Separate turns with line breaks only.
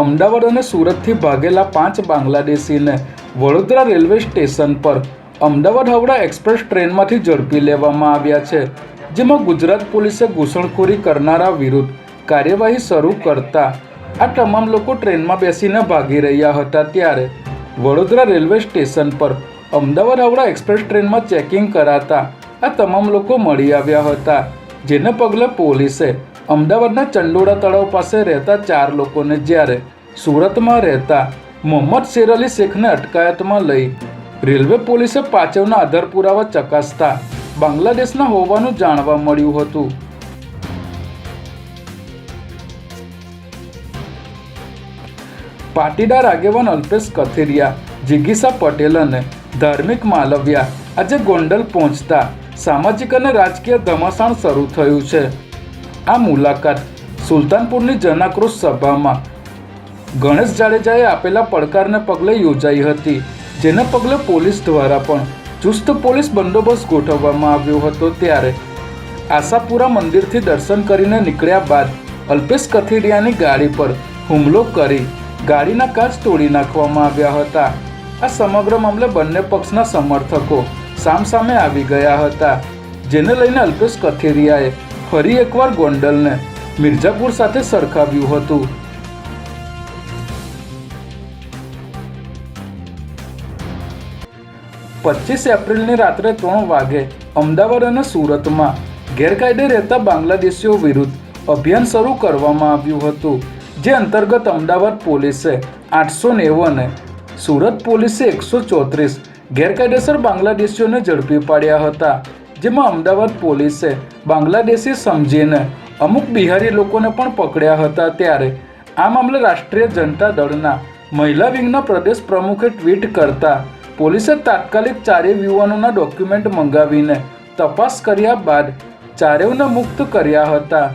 અમદાવાદ અને સુરતથી ભાગેલા પાંચ બાંગ્લાદેશીને વડોદરા રેલવે સ્ટેશન પર અમદાવાદ હાવડા એક્સપ્રેસ ટ્રેનમાંથી ઝડપી લેવામાં આવ્યા છે, જેમાં ગુજરાત પોલીસે ઘૂસણખોરી કરનારા વિરુદ્ધ કાર્યવાહી શરૂ કરતા આ તમામ લોકો ટ્રેનમાં બેસીને ભાગી રહ્યા હતા ત્યારે વડોદરા રેલવે સ્ટેશન પર અમદાવાદ હાવડા એક્સપ્રેસ ટ્રેનમાં ચેકિંગ કરાતા આ તમામ લોકો મળી આવ્યા હતા, જેને પગલે પોલીસે અમદાવાદના ચંડોળા તળાવ પાસે રહેતા ચાર લોકોને જ્યારે સુરતમાં રહેતા મોહમ્મદ શેર અલી શેખને અટકાયતમાં લઈ રેલવે પોલીસે પાછળના આધાર પુરાવા ચકાસતા બાંગ્લાદેશના હોવાનું જાણવા મળ્યું હતું. પાટીદાર આગેવાન અલ્પેશ કથિરિયા, જિગીસા પટેલ અને ધાર્મિક માલવ્યા આજે ગોંડલ પહોંચતા સામાજિક અને રાજકીય ધમાસાણ શરૂ થયું છે. આ મુલાકાત સુલતાનપુરની જનાક્રોશ સભામાં ગણેશ જાડેજાએ આપેલા પડકારને પગલે યોજાઈ હતી, જેને પગલે પોલીસ દ્વારા પણ ચુસ્ત પોલીસ બંદોબસ્ત ગોઠવવામાં આવ્યો હતો ત્યારે. આશાપુરા મંદિરથી દર્શન કરીને નીકળ્યા બાદ અલ્પેશ કથિરિયાની ગાડી પર હુમલો કરી ગાડીના કાચ તોડી નાખવામાં આવ્યા હતા. આ સમગ્ર મામલે બંને પક્ષના સમર્થકો સામસામે આવી ગયા હતા, જેને લઈને અલ્પેશ કથિરિયાએ ફરી એકવાર ગોંડલને મિર્ઝાપુર સાથે સરખાવ્યું હતું. પચીસ એપ્રિલની રાત્રે ત્રણ વાગે અમદાવાદ અને સુરતમાં ગેરકાયદે રહેતા બાંગ્લાદેશીઓ વિરુદ્ધ અભિયાન શરૂ કરવામાં આવ્યું હતું, જે અંતર્ગત અમદાવાદ પોલીસે આઠસો નેવું અને સુરત પોલીસે એકસો ચોત્રીસ ગેરકાયદેસર બાંગ્લાદેશીઓને ઝડપી પાડ્યા હતા. જેમાં અમદાવાદ પોલીસે બાંગ્લાદેશી સમજીને અમુક બિહારી લોકોને પણ પકડ્યા હતા ત્યારે આ મામલે રાષ્ટ્રીય જનતા દળના મહિલા વિંગના પ્રદેશ પ્રમુખે ટ્વીટ કરતા પોલીસે તાત્કાલિક ચારેય યુવાનોના ડોક્યુમેન્ટ મંગાવીને તપાસ કર્યા બાદ ચારેવને મુક્ત કર્યા હતા.